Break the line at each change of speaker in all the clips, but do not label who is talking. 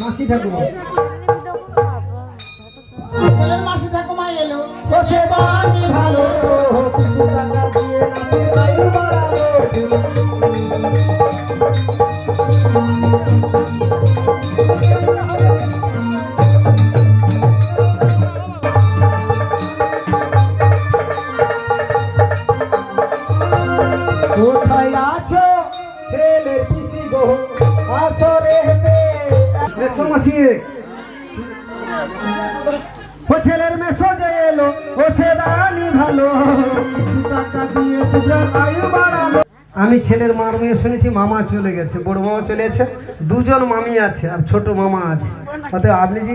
মাসি ঠাকুমা।
ছেলের মাসি ঠাকুমা এলো,
সে ভালো। কিছু টাকা দিয়ে কোথায় আছো ছেলের পিসি গো আসরে মেসো মাসি ও ছেলের মেসোজে এলো, ও সে ভালো। আমি ছেলের মার মেয়ে শুনেছি, মামা চলে গেছে, বড় মামা চলে গেছে, দুজন মামি আছে আর ছোট মামা আছে। অতএব আপনি যে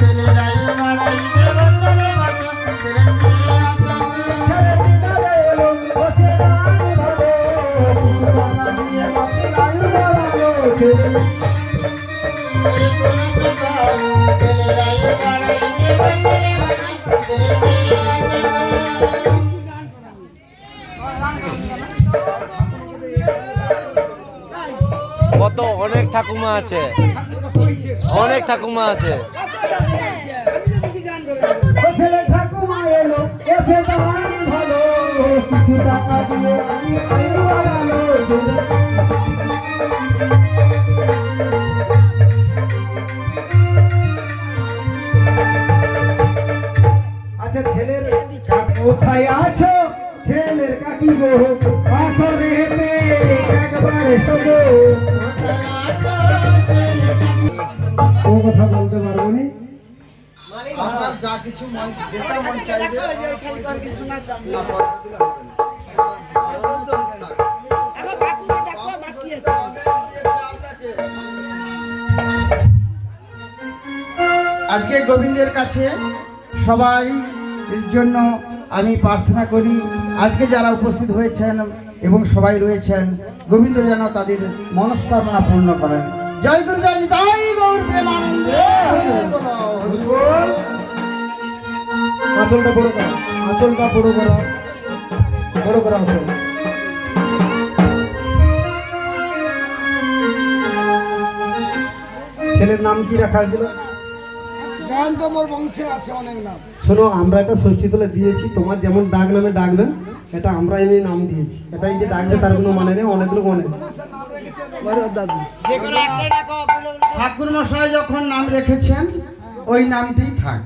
ছেলের
কত অনেক ঠাকুমা আছে। অনেক ঠাকুমা আছে।
ঠাকুমা এলো ভালো কিছু টাকা দিয়ে আমি কোথায় আছো? ছেলের কাকি গো আসরে হেতে একবারে শোনো ও কথা বলতে পারব নি?
আপনার যা কিছু মন যেটা মন চাইবে আজকে গোবিন্দের কাছে সবাই জন্য আমি প্রার্থনা করি, আজকে যারা উপস্থিত হয়েছেন এবং সবাই রয়েছেন, গোবিন্দ যেন তাদের মনস্কামনা পূর্ণ করেন। জয় গুরু জয় নিতাই গৌর।
আঁচলটা বড় করো, আঁচলটা বড় করো বড় করো আঁচল। ছেলের নাম কি রাখা হয়েছিল?
জয়ন্ত মোর বংশে আছে অনেক নাম।
শোনো আমরা এটা ষষ্ঠী তোলে দিয়েছি তোমার যেমন ডাক নামে ডাকবেন এটা আমরা এমনি নাম দিয়েছি। এটা এই যে ডাকবে তার কোনো মানে নেই মনে নেই।
দাদু
ঠাকুর মশাই যখন নাম রেখেছেন ওই নামটি থাক।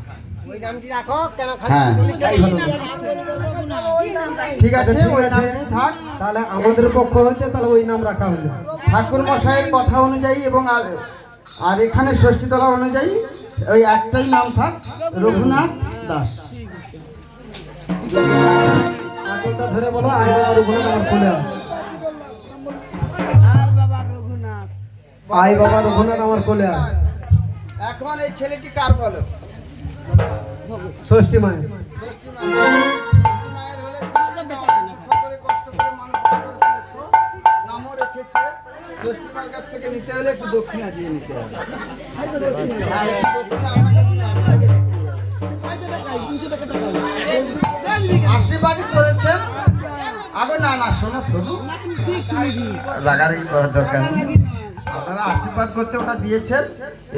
হ্যাঁ ঠিক আছে
আচ্ছা,
ওই নামটি থাক
তাহলে আমাদের পক্ষ হতে তাহলে ওই নাম রাখা হলো।
ঠাকুর মশাইয়ের কথা অনুযায়ী এবং আর আর এখানে ষষ্ঠী তলা অনুযায়ী ওই একটাই নাম থাক রঘুনাথ দাস।
ধরে বলো আয় বাবা রঘুনাথ আমার কোলে আয়। আয় বাবা রঘুনাথ আমার কোলে আয়
এখন এই ছেলেটি কার বলো?
ষষ্ঠী মানে
ষষ্ঠী মায়ের। ষষ্ঠী মায়ের। ষষ্ঠী কাছ থেকে নিতে হলে একটু দক্ষিণা দিয়ে নিতে হবে। আশীর্বাদই করেছেন। আগে না না শোনো দরকার নেই। আপনারা আশীর্বাদ করতে ওটা দিয়েছেন।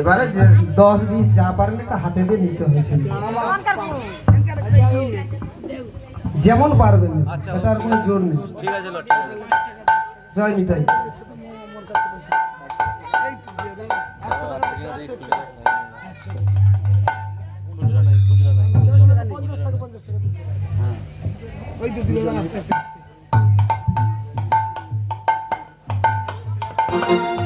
এবারে যে
দশ বিশ যা পারেন একটা হাতে দিয়ে নিতে হয়েছিল যেমন পারবেন এটার কোনো জোর নেই।
ঠিক আছে
জয় নিতাই
বাবা